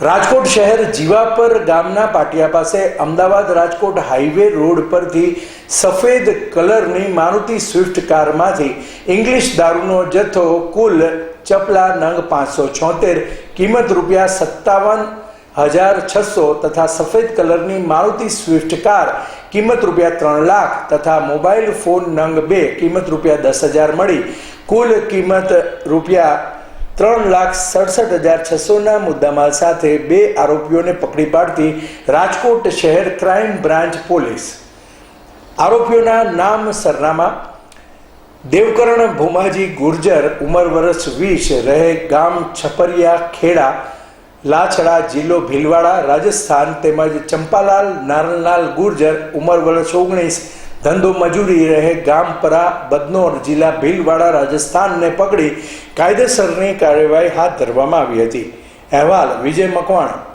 રાજકોટ શહેર જીવાપર ગામના પાટિયા પાસે અમદાવાદ રાજકોટ હાઈવે રોડ પરથી સફેદ કલરની મારુતિ સ્વિફ્ટ કારમાંથી ઇંગ્લિશ દારૂનો જથ્થો કુલ ચપલા નંગ પાંચસો છોતેર, કિંમત રૂપિયા સત્તાવન હજાર છસો તથા સફેદ કલરની મારુતિ સ્વિફ્ટ કાર કિંમત રૂપિયા ત્રણ લાખ તથા મોબાઈલ ફોન નંગ બે, કિંમત રૂપિયા દસ હજાર મળી. કુલ કિંમત રૂપિયા ત્રણ લાખ સડસઠ હજાર છસોના મુદ્દામાલ સાથે બે આરોપીઓને પકડી પાડતી રાજકોટ શહેર ક્રાઇમ બ્રાન્ચ પોલીસ. આરોપીઓના નામ સરનામા, દેવકરણ ભૂમાજી ગુર્જર, ઉંમર વર્ષ વીસ, રહે ગામ છપરિયા ખેડા, લાછડા જિલ્લો ભીલવાડા, રાજસ્થાન તેમજ ચંપાલાલ નારણલાલ ગુર્જર, ઉંમર વર્ષ ઓગણીસ ધંધો મજૂરી રહે ગામપરા બદનોર જિલ્લા ભીલવાડા રાજસ્થાનને પકડી કાયદેસરની કાર્યવાહી હાથ ધરવામાં આવી હતી. અહેવાલ વિજય મકવાણા.